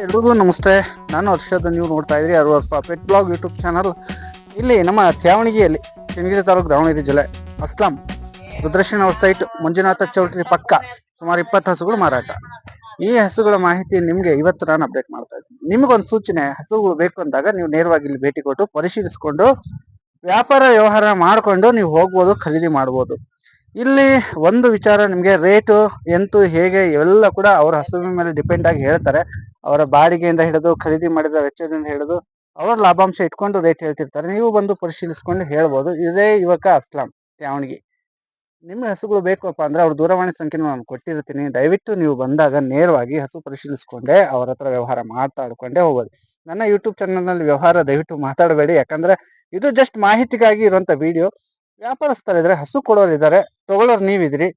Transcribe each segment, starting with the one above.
ಎಲ್ರಿಗೂ ನಮಸ್ತೆ. ನಾನು ಹರ್ಷದ ನೀವು ನೋಡ್ತಾ ಇದ್ರಿ ಅರುವ ಪೆಟ್ ಬ್ಲಾಗ್ ಯೂಟ್ಯೂಬ್ ಚಾನಲ್. ಇಲ್ಲಿ ನಮ್ಮ ಚಾವಣಿಗೆಯಲ್ಲಿ ಚನ್ನಗಿರಿ ತಾಲೂಕು ದಾವಣಗೆರೆ ಜಿಲ್ಲೆ ಅಸ್ಲಾಂ, ರುದ್ರಶನ ಅವ್ರ ಸೈಟ್ ಮಂಜುನಾಥ ಚೌಟ್ರಿ ಪಕ್ಕ ಸುಮಾರು ಇಪ್ಪತ್ತು ಹಸುಗಳು ಮಾರಾಟ. ಈ ಹಸುಗಳ ಮಾಹಿತಿ ನಿಮ್ಗೆ ಇವತ್ತು ನಾನು ಅಪ್ಡೇಟ್ ಮಾಡ್ತಾ ಇದ್ದೀನಿ. ನಿಮಗೊಂದು ಸೂಚನೆ, ಹಸುಗಳು ಬೇಕು ಅಂದಾಗ ನೀವು ನೇರವಾಗಿ ಇಲ್ಲಿ ಭೇಟಿ ಕೊಟ್ಟು ಪರಿಶೀಲಿಸಿಕೊಂಡು ವ್ಯಾಪಾರ ವ್ಯವಹಾರ ಮಾಡಿಕೊಂಡು ನೀವು ಹೋಗ್ಬೋದು, ಖರೀದಿ ಮಾಡ್ಬೋದು. ಇಲ್ಲಿ ಒಂದು ವಿಚಾರ ನಿಮಗೆ ರೇಟು ಎಂತು, ಹೇಗೆ, ಇವೆಲ್ಲ ಕೂಡ ಅವರ ಹಸುವಿನ ಮೇಲೆ ಡಿಪೆಂಡ್ ಆಗಿ ಹೇಳ್ತಾರೆ. ಅವರ ಬಾಡಿಗೆಯಿಂದ ಹಿಡಿದು ಖರೀದಿ ಮಾಡಿದ ವೆಚ್ಚದಿಂದ ಹಿಡಿದು ಅವರ ಲಾಭಾಂಶ ಇಟ್ಕೊಂಡು ರೇಟ್ ಹೇಳ್ತಿರ್ತಾರೆ. ನೀವು ಬಂದು ಪರಿಶೀಲಿಸ್ಕೊಂಡು ಹೇಳ್ಬೋದು. ಇದೇ ಯುವಕ ಅಸ್ಲಾಂ ತ್ಯಾವಣಿಗೆ ನಿಮ್ಮ ಹಸುಗಳು ಬೇಕಪ್ಪ ಅಂದ್ರೆ ಅವ್ರ ದೂರವಾಣಿ ಸಂಖ್ಯೆ ನಾನು ಕೊಟ್ಟಿರ್ತೀನಿ. ದಯವಿಟ್ಟು ನೀವು ಬಂದಾಗ ನೇರವಾಗಿ ಹಸು ಪರಿಶೀಲಿಸಿಕೊಂಡೆ ಅವರ ಹತ್ರ ವ್ಯವಹಾರ ಮಾತಾಡ್ಕೊಂಡೇ ಹೋಗೋದು ನನ್ನ ಯೂಟ್ಯೂಬ್ ಚಾನಲ್ನಲ್ಲಿ ವ್ಯವಹಾರ ದಯವಿಟ್ಟು ಮಾತಾಡಬೇಡಿ. ಯಾಕಂದ್ರೆ ಇದು ಜಸ್ಟ್ ಮಾಹಿತಿಗಾಗಿ ಇರುವಂತ ವಿಡಿಯೋ ವ್ಯಾಪಾರಸ್ಥರಿದ್ರೆ ಹಸು ಕೊಡೋರಿದ್ದಾರೆ, ತಗೊಳ್ಳೋರು ನೀವಿದ್ರಿ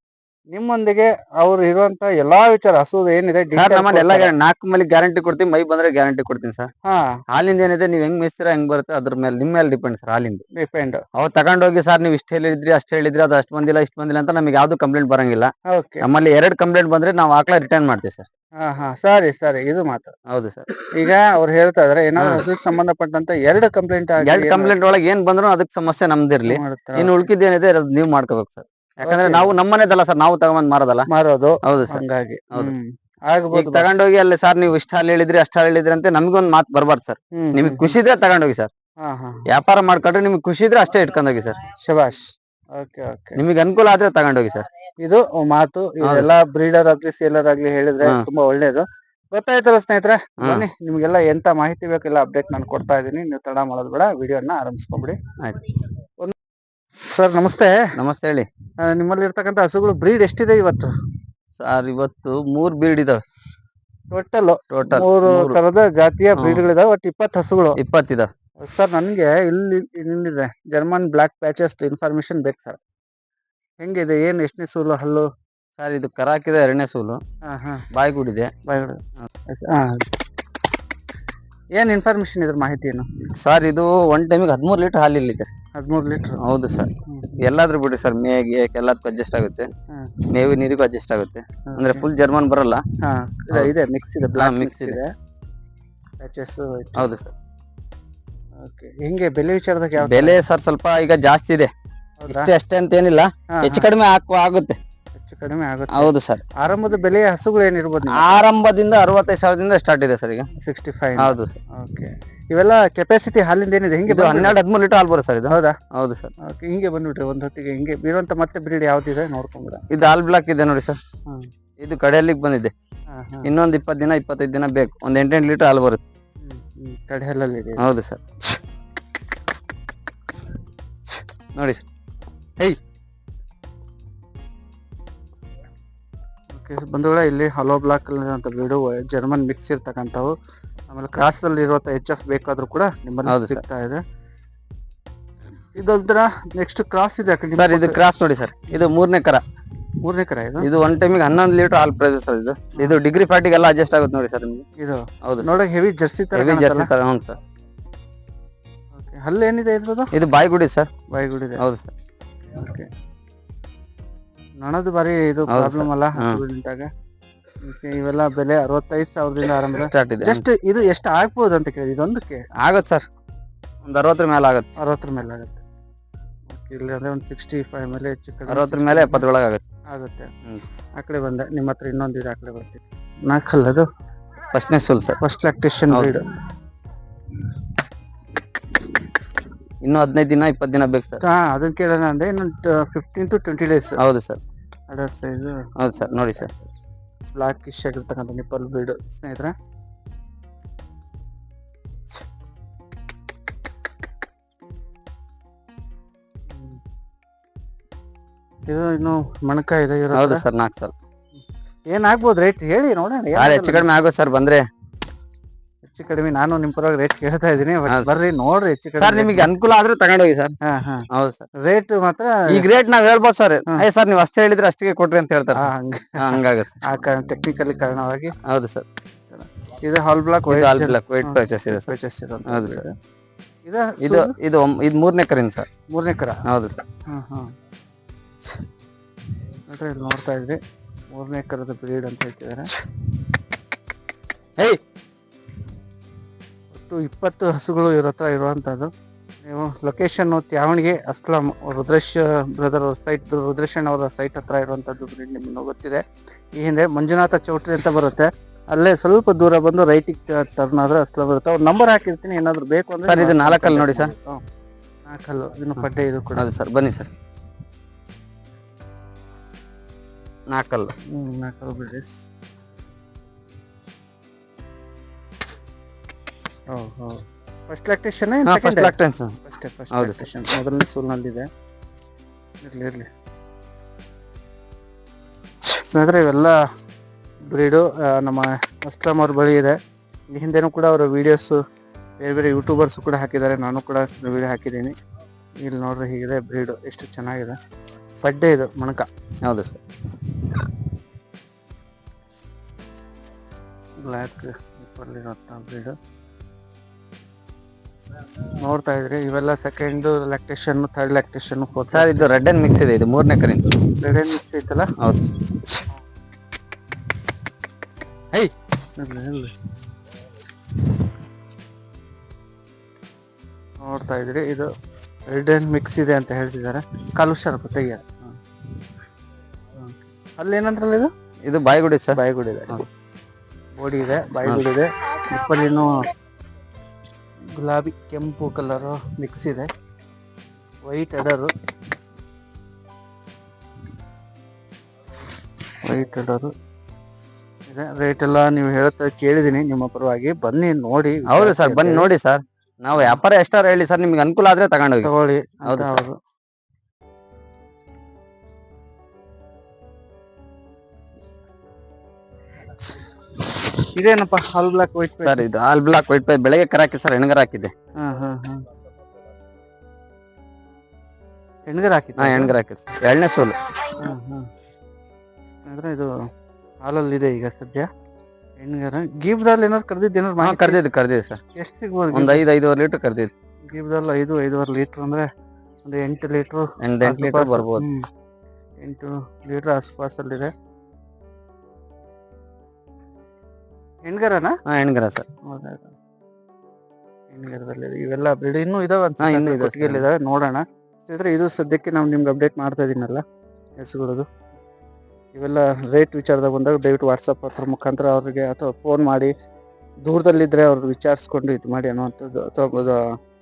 ನಿಮ್ಮೊಂದಿಗೆ ಅವ್ರು ಇರುವಂತ ಎಲ್ಲಾ ವಿಚಾರ ಹಸು ಏನಿದೆ ಸರ್ detail ನಮ್ಮಲ್ಲಿ ಎಲ್ಲ ಕೊಡ್ತಾರೆ. ನಾಲ್ಕು ಮೇಲೆ ಗ್ಯಾರಂಟಿ ಕೊಡ್ತೀವಿ ಮೈ ಬಂದ್ರೆ ಗ್ಯಾರಂಟಿ ಕೊಡ್ತೀನಿ ಸರ್ ಹಾ. ಹಾಲಿಂದ ಏನಿದೆ ನೀವ್ ಹೆಂಗ್ ಮೇಸ್ತೀರಾ ಹೆಂಗ್ ಬರುತ್ತೆ ಅದ್ರ ಮೇಲೆ ನಿಮ್ಮ ಮೇಲೆ ಡಿಪೆಂಡ್ ಸರ್ ಹಾಲಿಂದ. ಡಿಪೆಂಡ್ ಅವ್ ತಗೊಂಡೋಗಿ ಸರ್ ನೀವು ಇಷ್ಟ ಹೇಳಿದ್ರಿ ಅಷ್ಟು ಹೇಳಿದ್ರಿ ಅದು ಅಷ್ಟ್ ಬಂದಿಲ್ಲ ಇಷ್ಟ ಬಂದಿಲ್ಲ ಅಂತ ನಮಗೆ ಯಾವ್ದು ಕಂಪ್ಲೇಂಟ್ ಬರಂಗಿಲ್ಲ. ಓಕೆ ನಮ್ಮಲ್ಲಿ ಎರಡು ಕಂಪ್ಲೇಂಟ್ ಬಂದ್ರೆ ನಾವು ಆಕಳ ರಿಟರ್ನ್ ಮಾಡ್ತೀವಿ ಸರ್ ಹಾ ಹಾ. ಸರಿ ಸರಿ. ಇದು ಮಾತು ಹೌದು ಸರ್ ಈಗ ಅವ್ರು ಹೇಳ್ತಾ ಇದಾರೆ ಏನಾದ್ರು ಹಾ. ಹಸುಗೆ ಸಂಬಂಧಪಟ್ಟಂತ ಎರಡು ಕಂಪ್ಲೇಂಟ್ ಎರಡು ಕಂಪ್ಲೇಂಟ್ ಒಳಗೆ ಏನ್ ಬಂದ್ರು ಅದಕ್ಕೆ ಸಮಸ್ಯೆ ನಮ್ದಿರ್ಲಿ. ಇನ್ನು ಉಳ್ಕಿದ್ ಏನಿದೆ ನೀವ್ ಮಾಡ್ಕೋಬೇಕು ಸರ್ ಯಾಕಂದ್ರೆ. ನಾವು ನಮ್ಮನೆದಲ್ಲ ಸರ್ ನಾವು ತಗೊಂಡ್ ಮಾರೋದಲ್ಲ. ಮಾರೋದು. ಹೌದು ಸರ್. ಹಂಗಾಗಿ. ಹೌದು. ಈಗ ಆಗ್ಬೋದು ತಗೊಂಡೋಗಿ ಅಲ್ಲಿ ಸರ್ ನೀವು ಇಷ್ಟ ಹಾಲು ಹೇಳಿದ್ರಿ ಅಷ್ಟ ಹಾಲು ಹೇಳಿದ್ರಿ ಅಂತ ನಮ್ಗೊಂದ್ ಮಾತು ಬರ್ಬಾರ್ದು ಸರ್. ಹ್ಮ್, ನಿಮ್ಗೆ ಖುಷಿ ಇದ್ರೆ ತಗೊಂಡೋಗಿ ಸರ್. ಹಾ ಹಾ ವ್ಯಾಪಾರ ಮಾಡ್ಕೊಂಡ್ರೆ ನಿಮ್ಗೆ ಖುಷಿ ಇದ್ರೆ ಅಷ್ಟೇ ಇಟ್ಕೊಂಡೋಗಿ ಸರ್. ಶಬಾಷ್ ಓಕೆ ಓಕೆ. ನಿಮಗೆ ಅನುಕೂಲ ಆದ್ರೆ ತಗೊಂಡೋಗಿ ಸರ್. ಇದು ಮಾತು ಇದೆಲ್ಲ ಬ್ರೀಡರ್ ಆಗ್ಲಿ ಸೇಲರ್ ಆಗ್ಲಿ ಹೇಳಿದ್ರೆ ಹಾ. ತುಂಬಾ ಒಳ್ಳೇದು. ಗೊತ್ತಾಯ್ತಲ್ಲ ಸ್ನೇಹಿತರೆ ಹಾ. ಬನ್ನಿ ನಿಮ್ಗೆಲ್ಲ ಎಂತ ಮಾಹಿತಿ ಬೇಕೆಲ್ಲ ಅಪ್ಡೇಟ್ ನಾನು ಕೊಡ್ತಾ ಇದೀನಿ ನೀವು ತಡ ಮಾಡೋದು ಬೇಡ ವಿಡಿಯೋನ ಆರಂಭಿಸ್ಕೊಂಬಿಡಿ. ಆಯ್ತು. ಸರ್ ನಮಸ್ತೆ. ನಮಸ್ತೆ ಹೇಳಿ. ನಿಮ್ಮಲ್ಲಿ ಇರ್ತಕ್ಕಂಥ ಹಸುಗಳು ಬ್ರೀಡ್ ಎಷ್ಟಿದೆ ಇವತ್ತು? ಸರ್ ಇವತ್ತು ಮೂರ್ ಬ್ರೀಡ್ ಇದಾವೆ. ಟೋಟಲ್ ಟೋಟಲ್ ಮೂರು ತರದ ಜಾತಿಯ ಹ್ಮ್. ಬ್ರೀಡ್ಗಳಿದಾವೆ ಒಟ್ಟು ಇಪ್ಪತ್ತು ಹಸುಗಳು. ಇಪ್ಪತ್ತಿದಾವೆ ಸರ್ ನನಗೆ ಇಲ್ಲಿ ಇಲ್ಲಿದೆ ಜರ್ಮನ್ ಬ್ಲಾಕ್ ಪ್ಯಾಚಸ್ ಇನ್ಫಾರ್ಮೇಶನ್ ಬೇಕು ಸರ್. ಹೆಂಗಿದೆ ಏನು ಎಷ್ಟನೇ ಸೂಲು ಹಲ್ಲು? ಸರ್ ಇದು ಕರಾಕಿದೆ ಎರಡನೇ ಸೂಲು. ಹಾ ಹಾ. ಬಾಯ್ಗುಡಿದೆ. ಬಾಯ್ಗಳು ಹಾ ಏನ್ ಇನ್ಫಾರ್ಮೇಶನ್ ಇದ್ರ ಮಾಹಿತಿ ಏನು? ಸರ್ ಇದು ಒನ್ ಟೈಮಿಗೆ ಹದಿಮೂರು ಲೀಟರ್ ಹಾಲು ಇಲ್ಲಿದೆ. ಹದಿಮೂರು ಲೀಟರ್ ಹೌದು ಸರ್ ಎಲ್ಲಾದ್ರೂ ಬಿಡಿ ಸರ್ ಮೇಗೆ ಎಲ್ಲದಕ್ಕೂ ಅಡ್ಜಸ್ಟ್ ಆಗುತ್ತೆ. ಮೇವಿ ನೀರಿಗೂ ಅಡ್ಜಸ್ಟ್ ಆಗುತ್ತೆ. ಅಂದ್ರೆ ಫುಲ್ ಜರ್ಮನ್ ಬರಲ್ಲ. ಹಾ. ಇದೆ, ಮಿಕ್ಸ್ ಇದೆ ಬ್ಲಾಕ್ ಮಿಕ್ಸ್ ಇದೆ. ಪ್ಯಾಚಸ್ ಹೌದು ಸರ್ ಓಕೆ ಹಿಂಗೆ ಬೆಲೆ ವಿಚಾರದಾಗ ಯಾವ ಬೆಲೆ ಸರ್ ಸ್ವಲ್ಪ ಈಗ ಜಾಸ್ತಿ ಇದೆ. ಇಷ್ಟೇ ಅಷ್ಟೇ ಅಂತ ಏನಿಲ್ಲ. ಹೆಚ್ಚು ಕಡಿಮೆ ಹಾಕುವ ಆಗುತ್ತೆ. ಕಡಿಮೆ ಆಗುತ್ತೆ. ಹೌದು ಸರ್. ಆರಂಭದ ಬೆಲೆ ಹಸುಗಳು ಏನಿರ್ಬೋದು ಆರಂಭದಿಂದ ಅರವತ್ತೈದು ಸಾವಿರದಿಂದ ಸ್ಟಾರ್ಟ್ ಇದೆ ಸರ್ ಈಗ. Sixty five. ಹೌದು ಸರ್. ಓಕೆ. ಇವೆಲ್ಲ ಕೆಪಾಸಿಟಿ ಹಾಲಿಂದ ಏನಿದೆ? ಹಿಂಗೆ ಇದು ಹನ್ನೆರಡು ಹದಿಮೂರು ಲೀಟರ್ ಹಾಲು ಬರುತ್ತೆ ಸರ್ ಇದು. ಹೌದಾ? ಹೌದು ಸರ್. ಓಕೆ ಹಿಂಗೆ ಬಂದ್ಬಿಟ್ರಿ ಒಂದು ಹೊತ್ತಿಗೆ ಹಿಂಗೆ ಇರುವಂತ ಮತ್ತೆ ಬ್ರೀಡ್ ಯಾವ್ದಿದೆ ನೋಡ್ಕೊಂಡ್ರೆ ಇದು ಹಾಲ್ ಬ್ಲಾಕ್ ಇದೆ ನೋಡಿ ಸರ್. ಹ್ಮ್. ಇದು ಕಡೆಯಲ್ಲಿಗೆ ಬಂದಿದೆ. ಹಾ ಹಾ. ಇನ್ನೊಂದ್ ಇಪ್ಪತ್ತು ದಿನ ಇಪ್ಪತ್ತೈದು ದಿನ ಬೇಕು. ಒಂದು ಎಂಟೆಂಟು ಲೀಟರ್ ಹಾಲು ಬರುತ್ತೆ. ಹ್ಮ್, ಹ್ಮ್. ಕಡೆ ಹಲ್ಲಲ್ಲಿ ಇದೆ. ಹೌದು ಸರ್. ನೋಡಿ ಸರ್. ಓಕೆ ಬಂಧುಗಳ ಇಲ್ಲಿ ಹಲೋ ಬ್ಲಾಕ್ ಅಂತ ಬಿಡು ಜರ್ಮನ್ ಮಿಕ್ಸ್ ಇರ್ತಕ್ಕಂಥವು. ಆಮೇಲೆ ಕ್ರಾಸ್ ಅಲ್ಲಿ ಇರುವಂತ ಎಚ್ ಎಫ್ ಬೇಕಾದ್ರೂ ಕೂಡ ನಿಮ್ಮಲ್ಲಿ ಸಿಗ್ತಾ ಇದೆ. ಇದೊಂಥರ ನೆಕ್ಸ್ಟ್ ಕ್ರಾಸ್ ಇದೆ ಸರ್ ಇದು ಕ್ರಾಸ್ ನೋಡಿ ಸರ್. ಇದು ಮೂರನೇ ಕರ. ಮೂರನೇ ಕರ ಇದು? ಇದು ಒನ್ ಟೈಮಿಗೆ ಹನ್ನೊಂದು ಲೀಟರ್ ಹಾಲ್ ಪ್ರೈಸ್ ಸರ್ ಇದು. ಇದು ಡಿಗ್ರಿ ಫ್ಯಾಟಿಗೆಲ್ಲ ಅಡ್ಜಸ್ಟ್ ಆಗುತ್ತೆ ನೋಡಿ ಸರ್ ನಿಮಗೆ. ಇದು? ಹೌದು ನೋಡಕ್ ಹೆವಿ ಜರ್ಸಿ ತರ ಹೆವಿ ಜರ್ಸಿ ತರ ಹೌದು ಸರ್. ಓಕೆ ಹಲ್ಲು ಏನಿದೆ ಇದು ಇದು ಬಾಯ್ಗುಡಿ ಸರ್. ಬಾಯಿಗುಡಿ ಹೌದು ಸರ್. ಓಕೆ ನೊಣದು ಬಾರಿ ಇದು ಹೌದು ಪ್ರಾಬ್ಲಮ್ ಅಲ್ಲ Okay, ಇವೆಲ್ಲ ಬೆಲೆ ಅರವತ್ತೈದು ಸಾವಿರದಿಂದ ಆರಂಭ. ಸ್ಟಾರ್ಟ್ ಇದೆ ಎಷ್ಟು ಇದು ಎಷ್ಟು ಆಗ್ಬೋದು ಅಂತ ಕೇಳಿ ಇದೊಂದಕ್ಕೆ? ಆಗತ್ತೆ ಸರ್. ಒಂದ್ ಅರವತ್ತರ ಮೇಲೆ ಆಗತ್ತೆ ಅರವತ್ತರ ಮೇಲೆ ಆಗುತ್ತೆ. ಇಲ್ಲಿ ಅಂದ್ರೆ ಒಂದು ಸಿಕ್ಸ್ಟಿ ಫೈವ್ ಮೇಲೆ ಹೆಚ್ಚು ಕಡಿಮೆ ಅರವತ್ತರ 60 ಮೇಲೆ ಎಪ್ಪತ್ತೊಳಗೆ ಆಗತ್ತೆ. ಆಗುತ್ತೆ. ಹ್ಮ್. ಆ ಕಡೆ ಬಂದೆ ನಿಮ್ಮ ಹತ್ರ ಇನ್ನೊಂದು ಇದೆ ಆ ಕಡೆ ಬರ್ತೀವಿ ನಾಲ್ಕಲ್ಲ ಅದು ಫಸ್ಟ್ನೇ ಸುಲ್ ಸರ್. ಫಸ್ಟ್ ಲ್ಯಾಕ್ಟೇಷನ್ ಹೌದು ಬ್ರೀಡ್ ಇನ್ನು ಹದಿನೈದು ದಿನ ಇಪ್ಪತ್ತು ದಿನ ಬೇಕು ಸರ್. ಹಾ ಅದನ್ನ ಕೇಳೋಣ ಅಂದ್ರೆ ಇನ್ನೊಂದು ಫಿಫ್ಟೀನ್ ಟು ಟ್ವೆಂಟಿ ಡೇಸ್ ಹೌದು ಸರ್. ಅಡ್ರೆಸ್ ಸೈಜ್ ಹೌದು ಸರ್ ನೋಡಿ ಸರ್. ಬ್ಲಾಕ್ ಇಶ್ ಆಗಿರ್ತಕ್ಕಂಥ ನಿಪ್ಪಲ್ ಬ್ರೀಡ್ ಸ್ನೇಹಿತರೆ. ಇದು ಇನ್ನು ಮಣಕ ಇದೆ ಹೌದು. ಸರ್ ನಾಲ್ಕು ಸರ್. ಏನಾಗ್ಬೋದು ರೇಟ್ ಹೇಳಿ ನೋಡೋಣ. ಸರ್. ಹೆಚ್ಚು ಕಡಿಮೆ ಆಗುತ್ತೆ ಸರ್ ಬಂದ್ರೆ ಹೆಚ್ಚು ಕಡಿಮೆ ನಾನು ನಿಮ್ ಪರವಾಗಿ ರೇಟ್ ಕೇಳ್ತಾ ಇದೀನಿ ಹೌದು. ಬರ್ರಿ ನೋಡ್ರಿ ಹೆಚ್ಚು ಸರ್ ನಿಮಗೆ ಅನುಕೂಲ ಆದ್ರೆ ತಗೊಂಡೋಗಿ ಸರ್ ಹಾ ಹಾ. ಹೌದು ಸರ್ ರೇಟ್ ಮಾತ್ರ ಈಗ ರೇಟ್ ನಾವ್ ಹೇಳ್ಬೋದು ಸರ್ ಸರ್ ನೀವು ಅಷ್ಟೇ ಹೇಳಿದ್ರೆ ಅಷ್ಟಿಗೆ ಕೊಟ್ರಿ ಅಂತ ಹೇಳ್ತಾರೆ ಹಾ, sir. ಹಂಗ. ಹಾ, ಹಂಗಾಗುತ್ತೆ ಆ ಕಾರಣ ಟೆಕ್ನಿಕಲಿ ಕಾರಣವಾಗಿ. ಹೌದು ಸರ್ ಇದು ಹಾಲ್ ಬ್ಲಾಕ್ ಇದು ಆಲ್ ಬ್ಲಾಕ್ ವೈಟ್. ಪರ್ಚೇಸ್ ಇದೆ ಸರ್ ಹೌದು ಸರ್ ಇದು ಇದು ಇದು ಒಮ್- ಇದು ಮೂರನೇ ಕರಿನ್ ಸರ್ ಮೂರನೇ ಕರ? ಹೌದು ಸರ್ ಹಾ ಹಾ. ನೋಡ್ರಿ ಇಲ್ಲಿ ನೋಡ್ತಾ ಇದ್ರಿ ಮೂರನೇ ಕರದ ಬ್ರೀಡ್ ಅಂತ ಹೇಳ್ತಿದ್ದಾರೆ. ಹೇಯ್ ಹತ್ತು ಇಪ್ಪತ್ತು ಹಸುಗಳು ಇವ್ರ ಹತ್ರ ಇರುವಂಥದ್ದು ನೀವು ಲೊಕೇಶನ್ ತ್ಯಾವಣಿಗೆ ಅಸ್ಲಾಂ ರುದ್ರೇಶ್ ಬ್ರದರ್ ಅವ್ರ ಸೈಟ್ ರುದ್ರೇಶನ್ ಅವರ ಸೈಟ್ ಹತ್ರ ಇರುವಂಥದ್ದು ನಿಮಗೆ ಗೊತ್ತಿದೆ. ಈ ಹಿಂದೆ ಮಂಜುನಾಥ ಚೌಟ್ರಿ ಅಂತ ಬರುತ್ತೆ. ಅಲ್ಲೇ ಸ್ವಲ್ಪ ದೂರ ಬಂದು ರೈಟಿಗೆ ಟರ್ನ್ ಆದ್ರೆ ಅಸ್ಲಾಂ ಬರುತ್ತೆ ಅವ್ರ ನಂಬರ್ ಹಾಕಿರ್ತೀನಿ ಏನಾದ್ರು ಬೇಕು ಅಂದ್ರೆ ಸರ್ ಇದು ನಾಲ್ಕಲ್ಲಿ ನೋಡಿ ಸರ್. ನಾಲ್ಕಲ್ಲು ಇನ್ನು ಪಡ್ಡೆ ಇದು ಕೂಡ. ಹೌದು ಸರ್ ಬನ್ನಿ ಸರ್ ನಾಲ್ಕಲ್ಲು. ಹ್ಞೂ ನಾಲ್ಕಲ್ಲು ಬಿಡ್ರಿ first lactation first lactation first first ಹೌದು ಮೊದಲನೇ ಸೂಲ್ನಲ್ಲಿದೆ ಇರಲಿ ಇರಲಿ. ಸ್ನೇಹಿತರೆ ಇವೆಲ್ಲ ಬ್ರೀಡು ನಮ್ಮ ಅಸ್ಲಾಂ ಅವ್ರ ಬಳಿ ಇದೆ. ಈ ಹಿಂದೆನೂ ಕೂಡ ಅವರ ವಿಡಿಯೋಸ್ ಬೇರೆ ಬೇರೆ ಯೂಟ್ಯೂಬರ್ಸ್ ಕೂಡ ಹಾಕಿದ್ದಾರೆ. ನಾನು ಕೂಡ ವಿಡಿಯೋ ಹಾಕಿದ್ದೀನಿ. ಇಲ್ಲಿ ನೋಡ್ರಿ ಹೀಗಿದೆ ಬ್ರೀಡು ಎಷ್ಟು ಚೆನ್ನಾಗಿದೆ. ಪಡ್ಡೆ ಇದು ಮಣಕ. ಹೌದು ಸರ್ ಬ್ಲ್ಯಾಕ್ ಬ್ರೀಡು ನೋಡ್ತಾ ಇದ್ರಿ ಇವೆಲ್ಲ second lactation third lactation fourth sir ಇದು ರೆಡ್ ಅಂಡ್ ಮಿಕ್ಸ್ ಇದೆ ಇದು ಮೂರನೇ ಕರಿ ರೆಡ್ ಅಂಡ್ ಮಿಕ್ಸ್ ಐತಲ್ಲ? ಹೌದು. ಹೈ. ನೋಡ್ತಾ ಇದ್ರಿ ಇದು ರೆಡ್ ಅಂಡ್ ಮಿಕ್ಸ್ ಇದೆ ಅಂತ ಹೇಳ್ತಿದ್ದಾರೆ. ಕಾಲು ಪತ್ತೆಗೆ ತೆಗಿಯ. ಅಲ್ಲಿ ಏನಂದ್ರಲ್ಲ ಇದು? ಇದು ಬಾಯಿಗುಡಿ ಸರ್ ಬಾಯಿಗುಡಿ ಇದೆ. ಬೋಡಿ ಇದೆ ಬಾಯಿಗುಡಿ ಇದೆ. ಇಪ್ಪಲ್ಲಿನೂ ಗುಲಾಬಿ ಕೆಂಪು ಕಲರು ಮಿಕ್ಸ್ ಇದೆ. ವೈಟ್ ಎಡರು ವೈಟ್ ಎಡರು ಇದೆ. ರೇಟ್ ಎಲ್ಲ ನೀವು ಹೇಳ್ತಾ ಕೇಳಿದೀನಿ ನಿಮ್ಮ ಪರವಾಗಿ ಬನ್ನಿ ನೋಡಿ. ಹೌದು ಸರ್ ಬನ್ನಿ ನೋಡಿ ಸರ್. ನಾವು ವ್ಯಾಪಾರ ಎಷ್ಟಾರು ಹೇಳಿ ಸರ್ ನಿಮ್ಗೆ ಅನುಕೂಲ ಆದ್ರೆ ತಗೊಂಡೋಗಿ. ತಗೊಳ್ಳಿ. ಹೌದು ಹೌದು. ಇದೇನಪ್ಪ ಹಾಲ್ ಬ್ಲಾಕ್ ವೈಟ್ ಸರ್ ಇದು ಆಲ್ ಬ್ಲಾಕ್ ವೈಟ್ ಪೈ ಬೆಳಗ್ಗೆ ಕರ ಹಾಕಿ ಸರ್ ಹೆಣ್ಗರ ಹಾಕಿದ್ದೆ. ಹಾ ಹಾ ಹಾ. ಹೆಣ್ಗರ್ ಹಾಕಿತ್ತು ಹಾ ಹೆಣ್ಗರ ಹಾಕಿದ್ ಎರಡನೇ ಸೋಲು. ಹಾ ಹ್ಮ್ ಅಂದ್ರೆ ಇದು ಹಾಲಲ್ಲಿ ಇದೆ ಈಗ ಸದ್ಯ. ಹೆಣ್ಗರ. ಗೀಬ್ದಲ್ಲಿ ಏನಾದ್ರು ಕರ್ದಿದ್ದು ಏನಾದ್ರು ಹಾ ಮಾಹಿತಿ? ಕರ್ದಿದ್ದು ಕರ್ದಿದ್ದು ಸರ್. ಎಷ್ಟು ಸಿಗ್ಬೋದು ಒಂದು ಐದು ಐದುವರೆ ಲೀಟ್ರ್ ಕರ್ದಿದ್ದು. ಗೀಬ್ದಲ್ಲಿ ಐದು ಐದೂವರೆ ಲೀಟ್ರ್ ಅಂದ್ರೆ ಒಂದು ಎಂಟು ಲೀಟರ್ ಎಂಟು ಎಂಟು ಲೀಟರ್ ಬರ್ಬೋದು. ಎಂಟು ಲೀಟರ್ ಆಸ್ಪಾಸಲ್ಲಿದೆ. ಹೆಣ್ಗರನಾ? ಹಾ ಹೆಣ್ಗರ ಸರ್. ಹೆಣ್ಗರದಲ್ಲಿ ಇವೆಲ್ಲ ಬ್ರೀಡ್ ಇನ್ನೂ ಇದಾವೆ ಹಾ, ಇನ್ನೂ ಇದೆ sir. ಇದಾವೆ ನೋಡೋಣ. ಸ್ನೇಹಿತರೆ ಇದು ಸದ್ಯಕ್ಕೆ ನಾವು ನಿಮ್ಗೆ ಅಪ್ಡೇಟ್ ಮಾಡ್ತಾ ಇದೀನಲ್ಲ ಹೆಸರುಗಳದು. ಇವೆಲ್ಲ ರೇಟ್ ವಿಚಾರದಾಗ ಬಂದಾಗ ದಯವಿಟ್ಟು ವಾಟ್ಸಪ್ ಹತ್ರ ಮುಖಾಂತರ ಅವ್ರಿಗೆ ಅಥವಾ ಫೋನ್ ಮಾಡಿ ದೂರದಲ್ಲಿದ್ದರೆ ಅವ್ರಿಗೆ ವಿಚಾರಿಸ್ಕೊಂಡು ಇದು ಮಾಡಿ ಅನ್ನೋವಂಥದ್ದು ಅಥವಾ ಅದು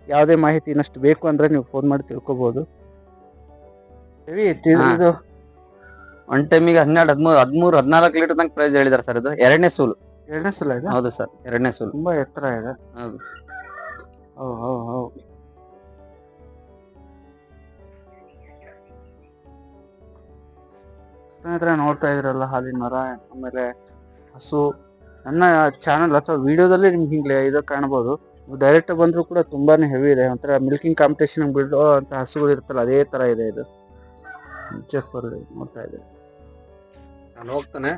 ಯಾವುದೇ ಮಾಹಿತಿ ಇನ್ನಷ್ಟು ಬೇಕು ಅಂದರೆ ನೀವು ಫೋನ್ ಮಾಡಿ ತಿಳ್ಕೊಬೋದು. ಐತಿ ಹಾ. ಇದು ಒನ್ ಟೈಮಿಗೆ ಹನ್ನೆರಡು ಹದಿಮೂರು ಹದಿಮೂರು ಹದಿನಾಲ್ಕು ಲೀಟರ್ ತನಕ ಪ್ರೈಸ್ ಹೇಳಿದಾರೆ ಸರ್ ಇದು. ಎರಡನೇ ಸೂಲು. ಎರಡನೇ ಸಲ ಇದೆ? ಹೌದು ಸರ್ ಎರಡನೇ ಸಲ ತುಂಬಾ ಎತ್ತರ ಇದೆ. ಹೌದು. ಓ ಹೋ ಹೋ. ಸ್ನೇಹಿತರೆ ನೋಡ್ತಾ ಇದ್ರಲ್ಲ ಹಾಲಿನ ಮರ ಆಮೇಲೆ ಹಸು. ನನ್ನ ಚಾನಲ್ ಅಥವಾ ವಿಡಿಯೋದಲ್ಲಿ ನಿಮ್ಗೆ ಹಿಂಗೆ ಇದು ಕಾಣ್ಬೋದು. ಡೈರೆಕ್ಟ್ ಬಂದ್ರು ಕೂಡ ತುಂಬಾನೇ ಹೆವಿ ಇದೆ. ಒಂಥರ ಮಿಲ್ಕಿಂಗ್ ಕಾಂಪಿಟೇಷನ್ ಬಿಡೋ ಅಂತ ಹಸುಗಳು ಇರುತ್ತಲ್ಲ ಅದೇ ತರ ಇದೆ ಇದು. ಜಫರ್ ನೋಡ್ತಾ ಇದೆ ನಾನು ಹೋಗ್ತಾನೆ.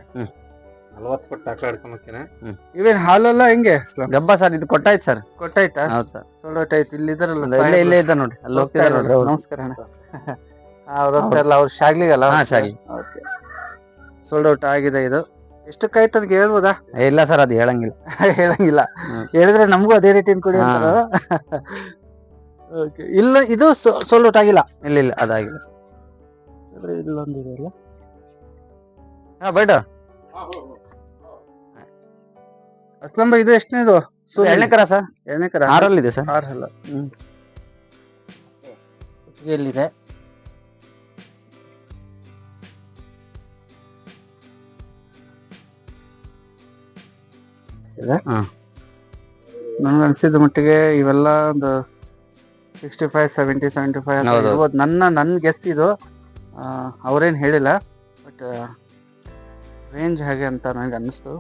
ನಲ್ವತ್ತು ಆಕಳ ಹಿಡ್ಕೊಂಬರ್ತೀನಿ ಇವೇನ್ ಹಾಲೆಲ್ಲ ಹೆಂಗೆ ಗಬ್ಬ ಸರ್ ಇದು ಕೊಟ್ಟಾಯ್ತು ಸರ್. ಕೊಟ್ಟಾಯ್ತಾ? ಹೌದು ಸರ್. ಸೊಳ್ಳೊಟ್ಟಾಯ್ತು ಇಲ್ಲಿ ಇದಾರಲ್ಲ ಇಲ್ಲೇ. ಇಲ್ಲೇ ಇದ್ದ ನೋಡಿ ಅಲ್ಲಿ ಹೋಗ್ತಿದ್ದಾರೆ ಅವ್ರು. ನಮಸ್ಕಾರ ಅಣ್ಣ. ಅವ್ರ ಹೋಗ್ತಾರಲ್ಲ ಅವ್ರು ಶಾಗ್ಲಿಗಲ್ಲ? ಹಾ, ಶಾಗ್ಲಿ. ಸೋಲ್ಡ್ ಔಟ್ ಆಗಿದೆ ಇದು. ಎಷ್ಟಕ್ಕಾಯ್ತು ಅಂತ ಹೇಳ್ಬೋದಾ? ಏ, ಇಲ್ಲ ಸರ್ ಅದು ಹೇಳಂಗಿಲ್ಲ. ಹೇಳಂಗಿಲ್ಲ. ಹ್ಮ್. ಹೇಳಿದ್ರೆ ನಮಗೂ ಅದೇ ರೀತಿ ಕೊಡಿ ಓಕೆ ಅಂತಾರ Okay. ಇಲ್ಲ ಇದು ಸೋಲ್ಡ್ ಔಟ್ ಆಗಿಲ್ಲ. ಇಲ್ಲ ಇಲ್ಲ ಅದಾಗಿಲ್ಲ ಇಲ್ಲೊಂದಿದೆ ಅಲ್ಲ? ಹಾ ಬೇಡ. ಅಸ್ಲಂಬ ಇದು ಎಷ್ಟನೇ ಇದು ಎರಡನೇ ಕರ ಸರ್. ಎರಡನೇ ಕರ? ಆರಲ್ಲಿದೆ ಸರ್. ಆರಲ್ಲ. ಹ್ಮ್. ಎಲ್ಲಿದೆ? ಇದೆ ಹಾ. ನನ್ಗೆ ಅನ್ಸಿದ ಮಟ್ಟಿಗೆ ಇವೆಲ್ಲ ಒಂದು sixty five seventy seventy five ಇರ್ಬೋದು ನನ್ನ ನನ್ನ ಗೆಸ್ ಇದು ಅವ್ರೇನು ಹೇಳಿಲ್ಲ ಬಟ್ ರೇಂಜ್ ಹಾಗೆ ಅಂತ ನನಗೆ ಅನ್ನಿಸ್ತು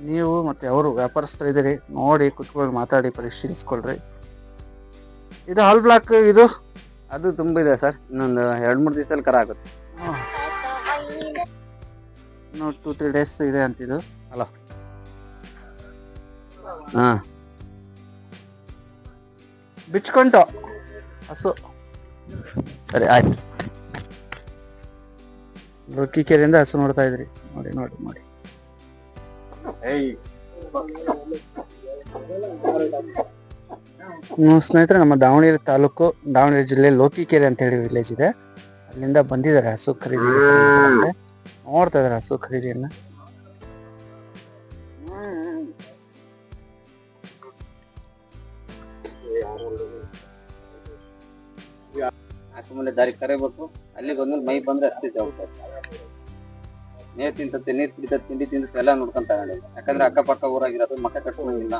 ನೀವು ಮತ್ತೆ ಅವರು ವ್ಯಾಪಾರಸ್ಥರು ಇದ್ದೀರಿ ನೋಡಿ ಕುತ್ಕೊಂಡು ಮಾತಾಡಿ ಪರಿಶೀಲಿಸ್ಕೊಳ್ರಿ. ಇದು ಹಾಲ್ ಬ್ಲಾಕ್ ಇದು? ಅದು ತುಂಬ ಇದೆ ಸರ್ ಇನ್ನೊಂದು ಎರಡು ಮೂರು ದಿವಸದಲ್ಲಿ ಕರ ಆಗುತ್ತೆ. ಇನ್ನೂ ಟೂ ತ್ರೀ ಡೇಸ್ ಇದೆ ಅಂತಿದು. ಹಾಂ. ಬಿಚ್ಕೊಂಟು. ಹಸು. ಸರಿ ಆಯ್ತು. ಕೆರೆಯಿಂದ ಹಸು ನೋಡ್ತಾ ಇದ್ರಿ. ನೋಡಿ ನೋಡಿ ನೋಡಿ. ಸ್ನೇಹಿತರೆ ನಮ್ಮ ದಾವಣಗೆರೆ ತಾಲೂಕು ದಾವಣಗೆರೆ ಜಿಲ್ಲೆ ಲೋಕಿಕೆರೆ ಅಂತ ಹೇಳಿ ವಿಲೇಜ್ ಇದೆ ಅಲ್ಲಿಂದ ಬಂದಿದ್ದಾರೆ ಹಸು ಖರೀದಿ ನೋಡ್ತಾ ಇದಾರೆ ಹಸು ಖರೀದಿಯನ್ನ ಸುಮ್ಮನೆ ದಾರಿ ಕರೆಬೇಕು ಅಲ್ಲಿ ಬಂದ್ಮೇಲೆ ಮೈ ಬಂದ್ರೆ ಅಷ್ಟೇ ಜವಾಬ್ದಾರಿ ನೀರ್ ತಿಂತತ್ತೆ ನೀರ್ ಕುಡಿತತ್ತೆ ತಿಂಡಿ ತಿಂತತ್ತೆ ಎಲ್ಲ ನೋಡ್ಕೊಂತ ತಗೊಂಡೆ ಯಾಕಂದ್ರೆ ಅಕ್ಕಪಕ್ಕ ಊರಾಗಿರೋದು ಮಕ್ಕ ಕಟ್ಕೊಂಡಿಲ್ಲ.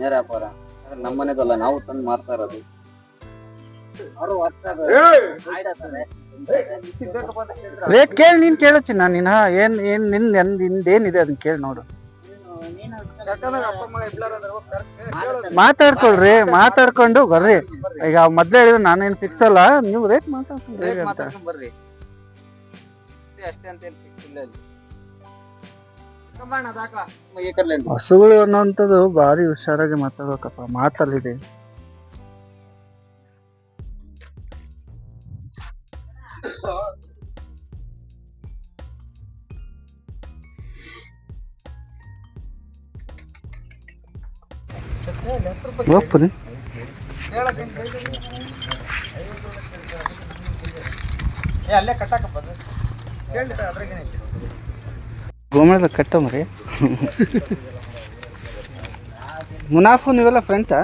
ನೇರ ವ್ಯಾಪಾರ ಆದ್ರೆ ನಮ್ಮ ಮನೆದಲ್ಲ ನಾವು ತಂದು ಮಾರ್ತಾ ಇರೋದು. ಅವರು ರೇಟ್ ಕೇಳಿ ನೀನ್ ಕೇಳು ಚಿನ್ನ ನಿನ್ನ ಏನ್ ಏನ್ ನಿನ್ ನಿಂದೇನಿದೆ ಅದನ್ನ ಕೇಳಿ ನೋಡು. ಮಾತಾಡ್ಕೊಳ್ರಿ ಮಾತಾಡ್ಕೊಂಡು ಬರ್ರಿ. ಈಗ ಮೊದ್ಲೇ ಹೇಳಿದ್ರೆ ನಾನೇನ್ ಫಿಕ್ಸ್ ಅಲ್ಲ ನೀವು ರೇಟ್ ಮಾತಾಡ್ಕೊಂಡ್ರಿ ಅಷ್ಟೇ ಅಷ್ಟೇ ಅಂತ ಏನ್ ಇಲ್ಲ. ಈ ಕರ್ಲೆ ಉಂಟು. ಹಸುಗಳು ಅನ್ನೋಂಥದ್ದು ಭಾರಿ ಹುಷಾರಾಗಿ ಮಾತಾಡ್ಬೇಕಪ್ಪ ಮಾತಲ್ಲಿದೆ ಒಪ್ಪರಿ. ಏ, ಅಲ್ಲೇ ಕಟ್ಟಾಕಪ್ಪ ಗೋಮಳದ ಕಟ್ಟ ಮರಿ. ಮುನಾಫು ನೀವೆಲ್ಲ ಫ್ರೆಂಡ್ಸಾ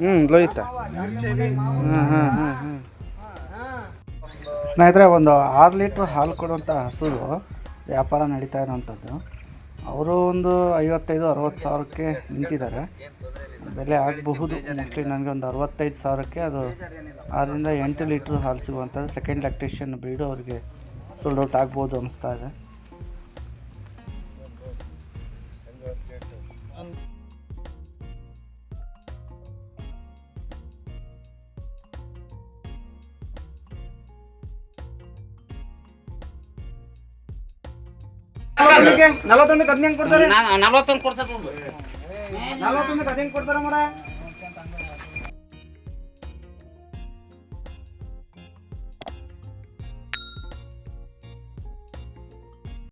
ಹ್ಞೂ ಲೋಹಿತ. ಸ್ನೇಹಿತರೆ, ಒಂದು ಆರು ಲೀಟ್ರ್ ಹಾಲು ಕೊಡುವಂಥ ಹಸುದು ವ್ಯಾಪಾರ ನಡೀತಾ ಇರೋವಂಥದ್ದು ಅವರು ಒಂದು ಐವತ್ತೈದು, ಅರವತ್ತು ಸಾವಿರಕ್ಕೆ ನಿಂತಿದ್ದಾರೆ. ಬೆಲೆ ಆಗಬಹುದು ಮೋಸ್ಟ್ಲಿ ನನಗೆ ಒಂದು ಅರವತ್ತೈದು ಸಾವಿರಕ್ಕೆ ಅದು ಆರರಿಂದ ಎಂಟು ಲೀಟ್ರ್ ಹಾಲು ಸಿಗುವಂಥದ್ದು. ಸೆಕೆಂಡ್ ಲ್ಯಾಕ್ಟೇಷನ್ ಬ್ರೀಡು ಅವರಿಗೆ ಸೋಲ್ಡ್ ಔಟ್ ಆಗ್ಬೋದು ಅನಿಸ್ತಾ ಇದೆ. ನಲವತ್ತೊಂದಕ್ಕೆ ಹದಿನೆಂಟು ಕೊಡ್ತಾರೆ? ನಲವತ್ತೊಂದು ಕೊಡ್ತದ ನಲವತ್ತೊಂದಕ್ಕೆ ಹದಿನೆಂಟು ಕೊಡ್ತಾರ ಮರ